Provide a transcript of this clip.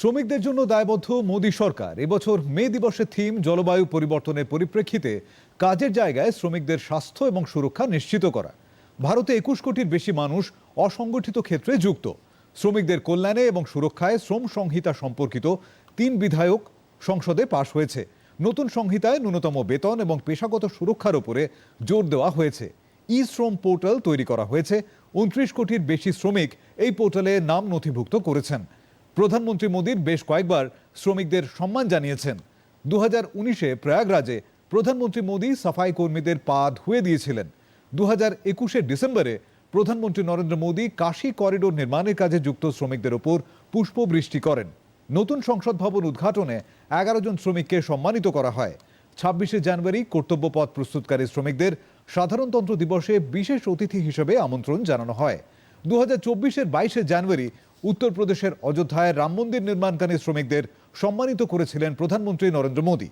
শ্রমিকদের জন্য দায়বদ্ধ মোদী সরকার। এবছর মে দিবসের থিম জলবায়ু পরিবর্তনের পরিপ্রেক্ষিতে কাজের জায়গায় শ্রমিকদের স্বাস্থ্য এবং সুরক্ষা নিশ্চিত করা। ভারতে একুশ কোটির বেশি মানুষ অসংগঠিত ক্ষেত্রে যুক্ত। শ্রমিকদের কল্যাণে এবং সুরক্ষায় শ্রম সংহিতা সম্পর্কিত তিন বিধায়ক সংসদে পাশ হয়েছে। নতুন সংহিতায় ন্যূনতম বেতন এবং পেশাগত সুরক্ষার উপরে জোর দেওয়া হয়েছে। ই শ্রম পোর্টাল তৈরি করা হয়েছে। উনত্রিশ কোটির বেশি শ্রমিক এই পোর্টালে নাম নথিভুক্ত করেছেন। প্রধানমন্ত্রী মোদীর বেশ কয়েকবার শ্রমিকদের সম্মান জানিয়েছেন। দু হাজার উনিশে প্রয়াগরাজে প্রধানমন্ত্রী মোদী সাফাই কর্মীদের পা ধুয়ে দিয়েছিলেন। দু হাজার একুশে ডিসেম্বরে প্রধানমন্ত্রী নরেন্দ্র মোদী কাশী করিডোর নির্মাণের কাজে যুক্ত শ্রমিকদের ওপর পুষ্পবৃষ্টি করেন। নতুন সংসদ ভবন উদ্ঘাটনে এগারো জন শ্রমিককে সম্মানিত করা হয়। ছাব্বিশে জানুয়ারি কর্তব্য পথ প্রস্তুতকারী শ্রমিকদের সাধারণতন্ত্র দিবসে বিশেষ অতিথি হিসেবে আমন্ত্রণ জানানো হয়। দু হাজার চব্বিশের বাইশে জানুয়ারি উত্তরপ্রদেশের অযোধ্যায় রাম মন্দির নির্মাণকারী শ্রমিকদের সম্মানিত করেছিলেন প্রধানমন্ত্রী নরেন্দ্র মোদী।